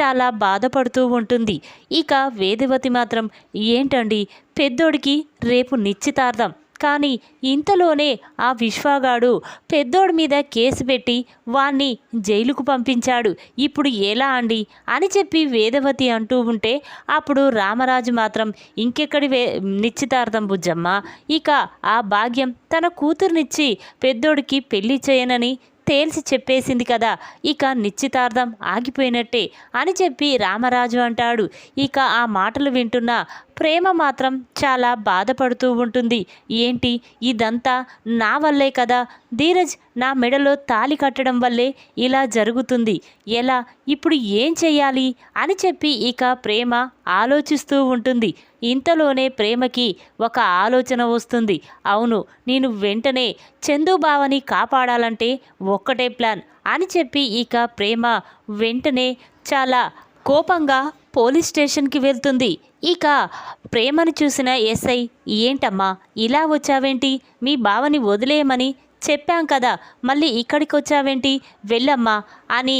చాలా బాధపడుతూ ఉంటుంది. ఇక వేదవతి మాత్రం ఏంటండి పెద్దోడికి రేపు నిశ్చితార్థం. కానీ ఇంతలోనే ఆ విశ్వాగాడు పెద్దోడి మీద కేసు పెట్టి వాణ్ణి జైలుకు పంపించాడు. ఇప్పుడు ఎలా అండి? అని చెప్పి వేదవతి అంటూ ఉంటే అప్పుడు రామరాజు మాత్రం ఇంకెక్కడి వే నిశ్చితార్థం బుజ్జమ్మ. ఇక ఆ భాగ్యం తన కూతురునిచ్చి పెద్దోడికి పెళ్ళి చేయనని తేల్చి చెప్పేసింది కదా. ఇక నిశ్చితార్థం ఆగిపోయినట్టే అని చెప్పి రామరాజు అంటాడు. ఇక ఆ మాటలు వింటున్న ప్రేమ మాత్రం చాలా బాధపడుతూ ఉంటుంది. ఏంటి? ఇదంతా నా వల్లే కదా? ధీరజ్ నా మెడలో తాలి కట్టడం వల్లే ఇలా జరుగుతుంది. ఎలా? ఇప్పుడు ఏం చేయాలి అని చెప్పి ఇక ప్రేమ ఆలోచిస్తూ ఉంటుంది. ఇంతలోనే ప్రేమకి ఒక ఆలోచన వస్తుంది. అవును నేను వెంటనే చందుబావని కాపాడాలంటే ఒక్కటే ప్లాన్ అని చెప్పి ఇక ప్రేమ వెంటనే చాలా కోపంగా పోలీస్ స్టేషన్కి వెళ్తుంది. ఇక ప్రేమను చూసిన ఎస్ఐ ఏంటమ్మా ఇలా వచ్చావేంటి? మీ బావని వదిలేయమని చెప్పాం కదా మళ్ళీ ఇక్కడికి వచ్చావేంటి? వెళ్ళమ్మా అని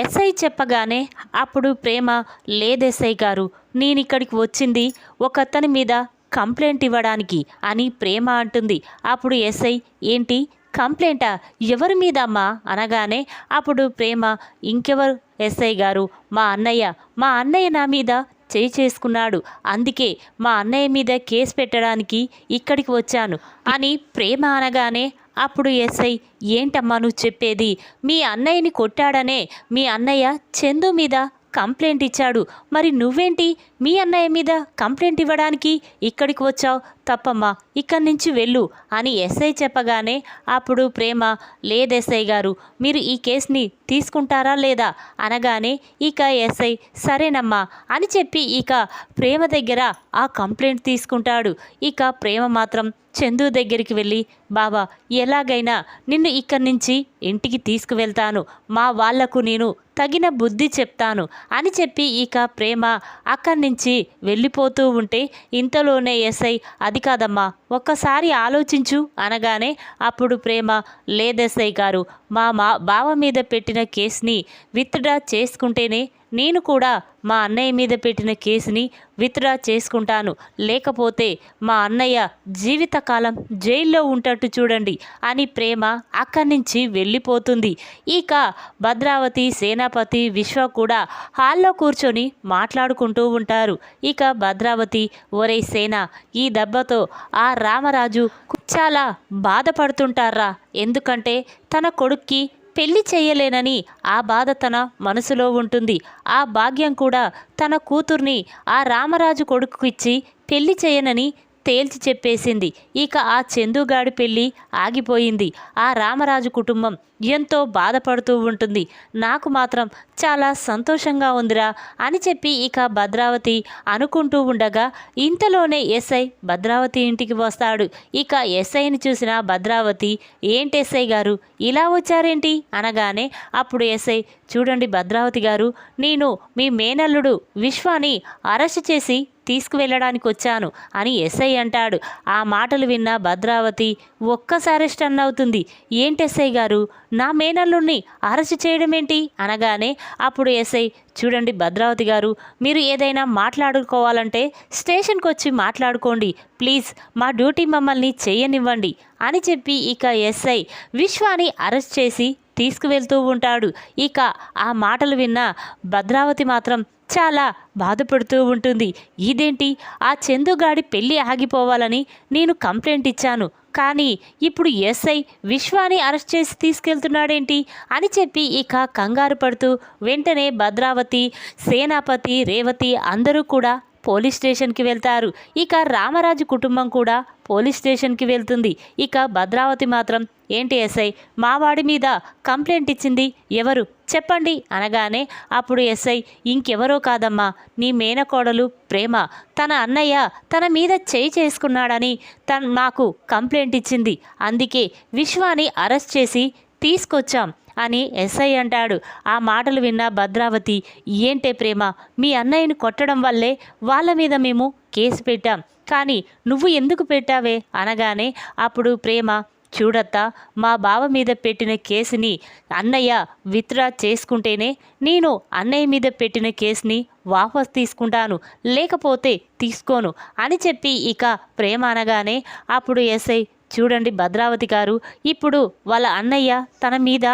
ఎస్ఐ చెప్పగానే అప్పుడు ప్రేమ లేదెస్ఐ గారు నేను ఇక్కడికి వచ్చింది ఒకతని మీద కంప్లైంట్ ఇవ్వడానికి అని ప్రేమ అంటుంది. అప్పుడు ఎస్ఐ ఏంటి? కంప్లైంటా? ఎవరి మీద అమ్మా అనగానే అప్పుడు ప్రేమ ఇంకెవరు ఎస్ఐ గారు మా అన్నయ్య మా అన్నయ్య నా మీద చేయి చేసుకున్నాడు. అందుకే మా అన్నయ్య మీద కేసు పెట్టడానికి ఇక్కడికి వచ్చాను. అని ప్రేమ అనగానే అప్పుడు ఎస్ఐ ఏంటమ్మా నువ్వు చెప్పేది? మీ అన్నయ్యని కొట్టాడనే మీ అన్నయ్య చందు మీద కంప్లైంట్ ఇచ్చాడు. మరి నువ్వేంటి మీ అన్నయ్య మీద కంప్లైంట్ ఇవ్వడానికి ఇక్కడికి వచ్చావు? తప్పమ్మా ఇక్కడి నుంచి వెళ్ళు అని ఎస్ఐ చెప్పగానే అప్పుడు ప్రేమ లేదెస్ఐ గారు మీరు ఈ కేసుని తీసుకుంటారా లేదా? అనగానే ఇక ఎస్ఐ సరేనమ్మా అని చెప్పి ఇక ప్రేమ దగ్గర ఆ కంప్లైంట్ తీసుకుంటాడు. ఇక ప్రేమ మాత్రం చందు దగ్గరికి వెళ్ళి బాబా ఎలాగైనా నిన్ను ఇక్కడి నుంచి ఇంటికి తీసుకువెళ్తాను. మా వాళ్ళకు నేను తగిన బుద్ధి చెప్తాను అని చెప్పి ఇక ప్రేమ అక్కడి నుంచి వెళ్ళిపోతూ ఉంటే ఇంతలోనే ఎస్ఐ అది కాదమ్మా ఒక్కసారి ఆలోచించు అనగానే అప్పుడు ప్రేమ లేదెస్ఐ గారు మా మా బావ మీద పెట్టిన పెట్టిన కేసుని విత్డ్రా చేసుకుంటేనే నేను కూడా మా అన్నయ్య మీద పెట్టిన కేసుని విత్డ్రా చేసుకుంటాను. లేకపోతే మా అన్నయ్య జీవితకాలం జైల్లో ఉంటట్టు చూడండి అని ప్రేమ అక్కడి నుంచి వెళ్ళిపోతుంది. ఇక భద్రావతి సేనాపతి విశ్వ కూడా హాల్లో కూర్చొని మాట్లాడుకుంటూ ఉంటారు. ఇక భద్రావతి ఒరే సేన ఈ దెబ్బతో ఆ రామరాజు చాలా బాధపడుతుంటారా? ఎందుకంటే తన కొడుక్కి పెళ్ళి చేయలేనని ఆ బాధ తన మనసులో ఉంటుంది. ఆ భాగ్యం కూడా తన కూతుర్ని ఆ రామరాజు కొడుకు ఇచ్చి పెళ్ళి చేయనని తేల్చి చెప్పేసింది. ఇక ఆ చందుగాడి పెళ్ళి ఆగిపోయింది. ఆ రామరాజు కుటుంబం ఎంతో బాధపడుతూ ఉంటుంది. నాకు మాత్రం చాలా సంతోషంగా ఉందిరా అని చెప్పి ఇక భద్రావతి అనుకుంటూ ఉండగా ఇంతలోనే ఎస్ఐ భద్రావతి ఇంటికి వస్తాడు. ఇక ఎస్ఐని చూసిన భద్రావతి ఏంటి ఎస్ఐ గారు? ఇలా వచ్చారేంటి? అనగానే అప్పుడు ఎస్ఐ చూడండి భద్రావతి గారు నేను మీ మేనల్లుడు విశ్వాని అరెస్ట్ చేసి తీసుకువెళ్ళడానికి వచ్చాను అని ఎస్ఐ అంటాడు. ఆ మాటలు విన్న భద్రావతి ఒక్కసారి స్టన్ అవుతుంది. ఏంటి ఎస్ఐ గారు? నా మేనల్లుణ్ణి అరెస్ట్ చేయడం ఏంటి అనగానే అప్పుడు ఎస్ఐ చూడండి భద్రావతి గారు మీరు ఏదైనా మాట్లాడుకోవాలంటే స్టేషన్కి వచ్చి మాట్లాడుకోండి. ప్లీజ్ మా డ్యూటీ మమ్మల్ని చేయనివ్వండి అని చెప్పి ఇక ఎస్ఐ విశ్వాని అరెస్ట్ చేసి తీసుకువెళ్తూ ఉంటాడు. ఇక ఆ మాటలు విన్న భద్రావతి మాత్రం చాలా బాధపడుతూ ఉంటుంది. ఇదేంటి? ఆ చందుగాడి పెళ్ళి ఆగిపోవాలని నేను కంప్లైంట్ ఇచ్చాను. కానీ ఇప్పుడు ఎస్ఐ విశ్వాని అరెస్ట్ చేసి తీసుకెళ్తున్నాడేంటి? అని చెప్పి ఇక కంగారు పడుతూ వెంటనే భద్రావతి సేనాపతి రేవతి అందరూ కూడా పోలీస్ స్టేషన్కి వెళ్తారు. ఇక రామరాజు కుటుంబం కూడా పోలీస్ స్టేషన్కి వెళ్తుంది. ఇక భద్రావతి మాత్రం ఏంటి ఎస్ఐ మా వాడి మీద కంప్లైంట్ ఇచ్చింది ఎవరు? చెప్పండి అనగానే అప్పుడు ఎస్ఐ ఇంకెవరో కాదమ్మా నీ మేనకోడలు ప్రేమ. తన అన్నయ్య తన మీద చేయి చేసుకున్నాడని తన మాకు కంప్లైంట్ ఇచ్చింది. అందుకే విశ్వాని అరెస్ట్ చేసి తీసుకొచ్చాం. అని ఎస్ఐ అంటాడు. ఆ మాటలు విన్న భద్రావతి ఏంటే ప్రేమ? మీ అన్నయ్యని కొట్టడం వల్లే వాళ్ళ మీద మేము కేసు పెట్టాం. కానీ నువ్వు ఎందుకు పెట్టావే? అనగానే అప్పుడు ప్రేమ చూడత్తా మా బావ మీద పెట్టిన కేసుని అన్నయ్య విత్డ్రా చేసుకుంటేనే నేను అన్నయ్య మీద పెట్టిన కేసుని వాపస్ తీసుకుంటాను. లేకపోతే తీసుకోను అని చెప్పి ఇక ప్రేమ అనగానే అప్పుడు ఎస్ఐ చూడండి భద్రావతి గారు ఇప్పుడు వాళ్ళ అన్నయ్య తన మీద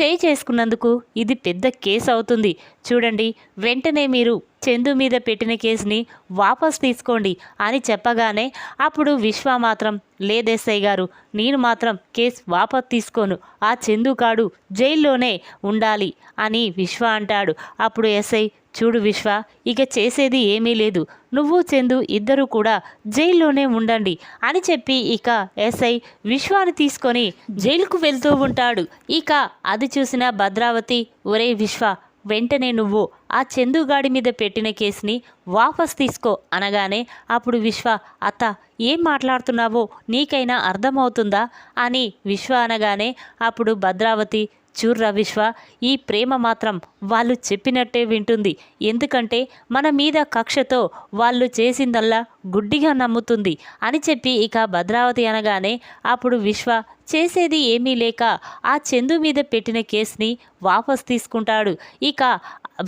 చేయి చేసుకున్నందుకు ఇది పెద్ద కేసు అవుతుంది. చూడండి వెంటనే మీరు చందు మీద పెట్టిన కేసుని వాపస్ తీసుకోండి అని చెప్పగానే అప్పుడు విశ్వ మాత్రం లేదేసై గారు నేను మాత్రం కేసు వాపస్ తీసుకోను. ఆ చందు కాడు జైల్లోనే ఉండాలి అని విశ్వ అంటాడు. అప్పుడు ఎస్ఐ చూడు విశ్వ ఇక చేసేది ఏమీ లేదు. నువ్వు చందు ఇద్దరు కూడా జైల్లోనే ఉండండి అని చెప్పి ఇక ఎస్ఐ విశ్వాని తీసుకొని జైలుకు వెళ్తూ ఉంటాడు. ఇక అది చూసిన భద్రావతి ఒరే విశ్వ వెంటనే నువ్వు ఆ చందుగాడి మీద పెట్టిన కేసుని వాపస్ తీసుకో అనగానే అప్పుడు విశ్వ అత్త ఏం మాట్లాడుతున్నావో నీకైనా అర్థమవుతుందా? అని విశ్వ అనగానే అప్పుడు భద్రావతి చూర్రా విశ్వ ఈ ప్రేమ మాత్రం వాళ్ళు చెప్పినట్టే వింటుంది. ఎందుకంటే మన మీద కక్షతో వాళ్ళు చేసిందల్లా గుడ్డిగా నమ్ముతుంది అని చెప్పి ఇక భద్రావతి అనగానే అప్పుడు విశ్వ చేసేది ఏమీ లేక ఆ చందు మీద పెట్టిన కేసుని వాపస్ తీసుకుంటాడు. ఇక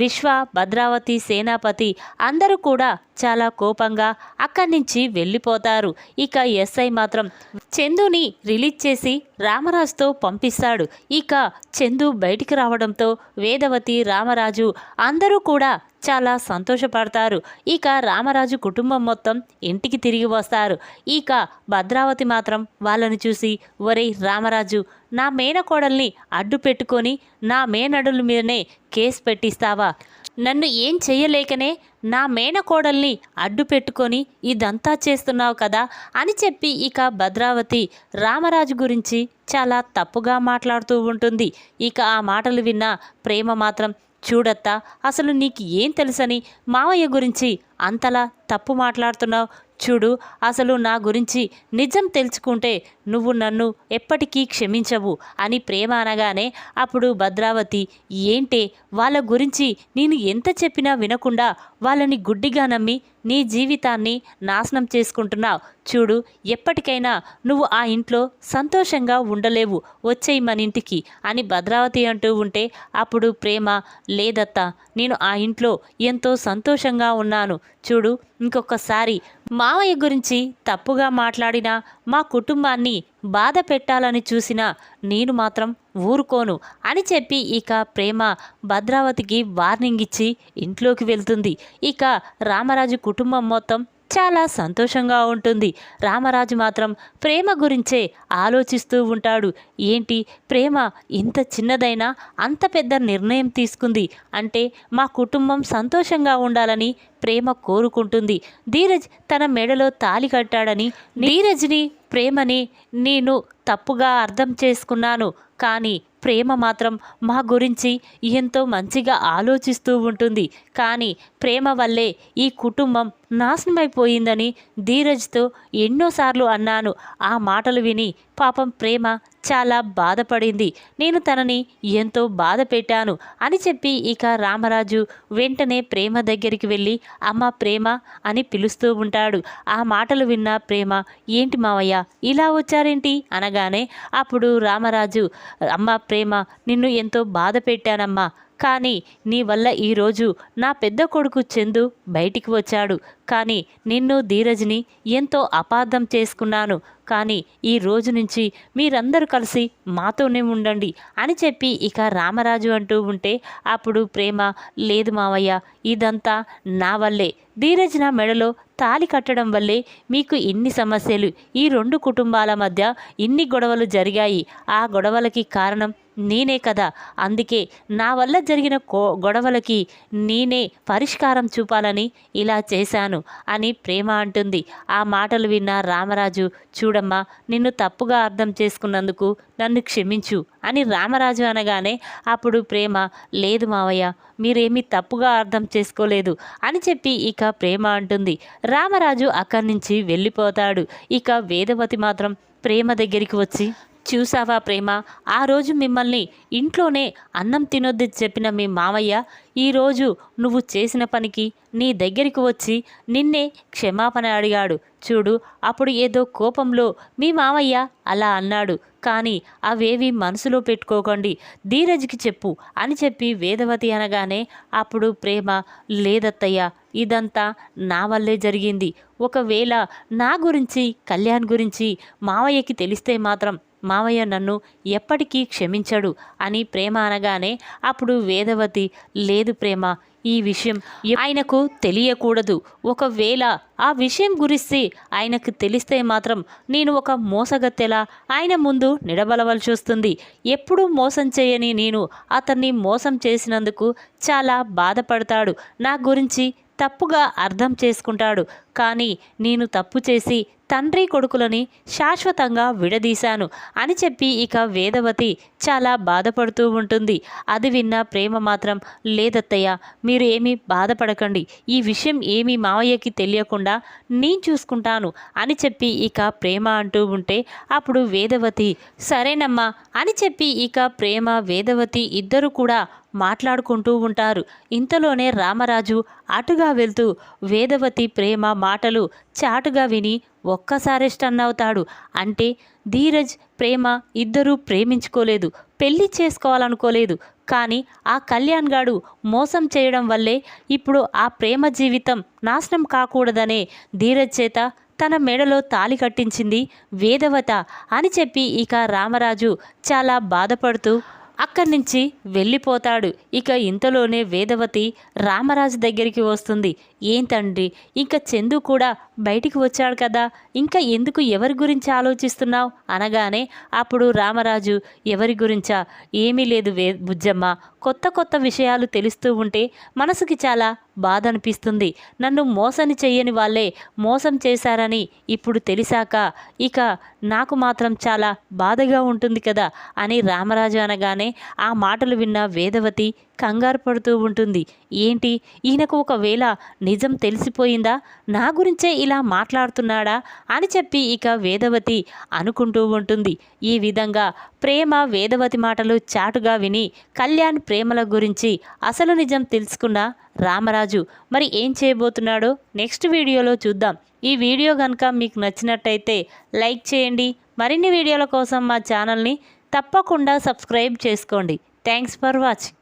విశ్వ భద్రావతి సేనాపతి అందరూ కూడా చాలా కోపంగా అక్కడి నుంచి వెళ్ళిపోతారు. ఇక ఎస్ఐ మాత్రం చందుని రిలీజ్ చేసి రామరాజుతో పంపిస్తాడు. ఇక చందు బయటికి రావడంతో వేదవతి రామరాజు అందరూ కూడా చాలా సంతోషపడతారు. ఇక రామరాజు కుటుంబం మొత్తం ఇంటికి తిరిగి వస్తారు. ఇక భద్రావతి మాత్రం వాళ్ళని చూసి ఒరే రామరాజు నా మేనకోడల్ని అడ్డు పెట్టుకొని నా మేనడుల మీదనే కేసు పెట్టిస్తావా? నన్ను ఏం చెయ్యలేకనే నా మేనకోడల్ని అడ్డు పెట్టుకొని ఇదంతా చేస్తున్నావు కదా? అని చెప్పి ఇక భద్రావతి రామరాజు గురించి చాలా తప్పుగా మాట్లాడుతూ ఉంటుంది. ఇక ఆ మాటలు విన్న ప్రేమ మాత్రం చూడత్తా అసలు నీకు ఏం తెలుసని మావయ్య గురించి అంతలా తప్పు మాట్లాడుతున్నావు? చూడు అసలు నా గురించి నిజం తెలుసుకుంటే నువ్వు నన్ను ఎప్పటికీ క్షమించవు అని ప్రేమ అనగానే అప్పుడు భద్రావతి ఏంటే వాళ్ళ గురించి నేను ఎంత చెప్పినా వినకుండా వాళ్ళని గుడ్డిగా నమ్మి నీ జీవితాన్ని నాశనం చేసుకుంటున్నావు. చూడు ఎప్పటికైనా నువ్వు ఆ ఇంట్లో సంతోషంగా ఉండలేవు. వచ్చేయి మన ఇంటికి అని భద్రావతి అంటూ ఉంటే అప్పుడు ప్రేమ లేదత్త నేను ఆ ఇంట్లో ఎంతో సంతోషంగా ఉన్నాను. చూడు ఇంకొకసారి మావయ్య గురించి తప్పుగా మాట్లాడినా మా కుటుంబాన్ని బాధ పెట్టాలని చూసినా నేను మాత్రం ఊరుకోను అని చెప్పి ఇక ప్రేమ భద్రావతికి వార్నింగ్ ఇచ్చి ఇంట్లోకి వెళ్తుంది. ఇక రామరాజు కుటుంబం మొత్తం చాలా సంతోషంగా ఉంటుంది. రామరాజు మాత్రం ప్రేమ గురించే ఆలోచిస్తూ ఉంటాడు. ఏంటి? ప్రేమ ఇంత చిన్నదైనా అంత పెద్ద నిర్ణయం తీసుకుంది. అంటే మా కుటుంబం సంతోషంగా ఉండాలని ప్రేమ కోరుకుంటుంది. ధీరజ్ తన మెడలో తాలి కట్టాడని ధీరజ్ని ప్రేమని నేను తప్పుగా అర్థం చేసుకున్నాను. కానీ ప్రేమ మాత్రం మా గురించి ఎంతో మంచిగా ఆలోచిస్తూ ఉంటుంది. కానీ ప్రేమ వల్లే ఈ కుటుంబం నాశనమైపోయిందని ధీరజ్తో ఎన్నోసార్లు అన్నాను. ఆ మాటలు విని పాపం ప్రేమ చాలా బాధపడింది. నేను తనని ఎంతో బాధ పెట్టాను అని చెప్పి ఇక రామరాజు వెంటనే ప్రేమ దగ్గరికి వెళ్ళి అమ్మ ప్రేమ అని పిలుస్తూ ఉంటాడు. ఆ మాటలు విన్న ప్రేమ ఏంటి మావయ్య ఇలా వచ్చారేంటి? అనగానే అప్పుడు రామరాజు అమ్మ ప్రేమ నిన్ను ఎంతో బాధ పెట్టానమ్మా. కానీ నీ వల్ల ఈరోజు నా పెద్ద కొడుకు చందు బయటికి వచ్చాడు. కానీ నిన్ను ధీరజ్ని ఎంతో అపార్థం చేసుకున్నాను. కానీ ఈ రోజు నుంచి మీరందరూ కలిసి మాతోనే ఉండండి అని చెప్పి ఇక రామరాజు అంటూ ఉంటే అప్పుడు ప్రేమ లేదు మావయ్య ఇదంతా నా వల్లే. ధీరజ్ నా మెడలో తాలి కట్టడం వల్లే మీకు ఇన్ని సమస్యలు ఈ రెండు కుటుంబాల మధ్య ఇన్ని గొడవలు జరిగాయి. ఆ గొడవలకి కారణం నేనే కదా. అందుకే నా వల్ల జరిగిన గొడవలకి నేనే పరిష్కారం చూపాలని ఇలా చేశాను. చేశాను అని ప్రేమ అంటుంది. ఆ మాటలు విన్న రామరాజు చూడమ్మా నిన్ను తప్పుగా అర్థం చేసుకున్నందుకు నన్ను క్షమించు అని రామరాజు అనగానే అప్పుడు ప్రేమ లేదు మావయ్య మీరేమీ తప్పుగా అర్థం చేసుకోలేదు అని చెప్పి ఇక ప్రేమ అంటుంది. రామరాజు అక్కడి నుంచి వెళ్ళిపోతాడు. ఇక వేదవతి మాత్రం ప్రేమ దగ్గరికి వచ్చి చూసావా ప్రేమ? ఆ రోజు మిమ్మల్ని ఇంట్లోనే అన్నం తినొద్దు చెప్పిన మీ మామయ్య ఈరోజు నువ్వు చేసిన పనికి నీ దగ్గరికి వచ్చి నిన్నే క్షమాపణ అడిగాడు. చూడు అప్పుడు ఏదో కోపంలో మీ మామయ్య అలా అన్నాడు. కానీ అవేవి మనసులో పెట్టుకోకండి. ధీరజ్కి చెప్పు అని చెప్పి వేదవతి అనగానే అప్పుడు ప్రేమ లేదత్తయ్య ఇదంతా నా వల్లే జరిగింది. ఒకవేళ నా గురించి కళ్యాణ్ గురించి మావయ్యకి తెలిస్తే మాత్రం మావయ్య నన్ను ఎప్పటికీ క్షమించడు అని ప్రేమ అనగానే అప్పుడు వేదవతి లేదు ప్రేమ ఈ విషయం ఆయనకు తెలియకూడదు. ఒకవేళ ఆ విషయం గురించి ఆయనకు తెలిస్తే మాత్రం నేను ఒక మోసగత్తెలా ఆయన ముందు నిడబలవలసి వస్తుంది. ఎప్పుడూ మోసం చేయని నేను అతన్ని మోసం చేసినందుకు చాలా బాధపడతాడు. నా గురించి తప్పుగా అర్థం చేసుకుంటాడు. కానీ నేను తప్పు చేసి తండ్రి కొడుకులని శాశ్వతంగా విడదీశాను అని చెప్పి ఇక వేదవతి చాలా బాధపడుతూ ఉంటుంది. అది విన్న ప్రేమ మాత్రం లేదత్తయ్య మీరు ఏమీ బాధపడకండి. ఈ విషయం ఏమీ మావయ్యకి తెలియకుండా నేను చూసుకుంటాను అని చెప్పి ఇక ప్రేమ అంటూ ఉంటే అప్పుడు వేదవతి సరేనమ్మా అని చెప్పి ఇక ప్రేమ వేదవతి ఇద్దరు కూడా మాట్లాడుకుంటూ ఉంటారు. ఇంతలోనే రామరాజు అటుగా వెళ్తూ వేదవతి ప్రేమ మాటలు చాటుగా విని ఒక్కసారి స్టన్ అవుతాడు. అంటే ధీరజ్ ప్రేమ ఇద్దరూ ప్రేమించుకోలేదు పెళ్ళి చేసుకోవాలనుకోలేదు. కానీ ఆ కళ్యాణ్ గాడు మోసం చేయడం వల్లే ఇప్పుడు ఆ ప్రేమ జీవితం నాశనం కాకూడదనే ధీరజ్ చేత తన మెడలో తాలి కట్టించింది వేదవత అని చెప్పి ఇక రామరాజు చాలా బాధపడుతూ అక్కడి నుంచి వెళ్ళిపోతాడు. ఇక ఇంతలోనే వేదవతి రామరాజు దగ్గరికి వస్తుంది. ఏం తండ్రి? ఇంకా చందు కూడా బయటికి వచ్చాడు కదా. ఇంకా ఎందుకు ఎవరి గురించి ఆలోచిస్తున్నావు? అనగానే అప్పుడు రామరాజు ఎవరి గురించా? ఏమీ లేదు వే బుజ్జమ్మ. కొత్త కొత్త విషయాలు తెలుస్తూ ఉంటే మనసుకి చాలా బాధ అనిపిస్తుంది నన్ను మోసని చెయ్యని వాళ్ళే మోసం చేశారని ఇప్పుడు తెలిసాక ఇక నాకు మాత్రం చాలా బాధగా ఉంటుంది కదా అని రామరాజు అనగానే ఆ మాటలు విన్న వేదవతి కంగారు పడుతూ ఉంటుంది. ఏంటి? ఈయనకు ఒకవేళ నిజం తెలిసిపోయిందా? నా గురించే ఇలా మాట్లాడుతున్నాడా? అని చెప్పి ఇక వేదవతి అనుకుంటూ ఉంటుంది. ఈ విధంగా ప్రేమ వేదవతి మాటలు చాటుగా విని కళ్యాణ్ ప్రేమల గురించి అసలు నిజం తెలుసుకున్న రామరాజు మరి ఏం చేయబోతున్నాడో నెక్స్ట్ వీడియోలో చూద్దాం. ఈ వీడియో కనుక మీకు నచ్చినట్టయితే లైక్ చేయండి. మరిన్ని వీడియోల కోసం మా ఛానల్ని తప్పకుండా సబ్స్క్రైబ్ చేసుకోండి. Thanks for watching.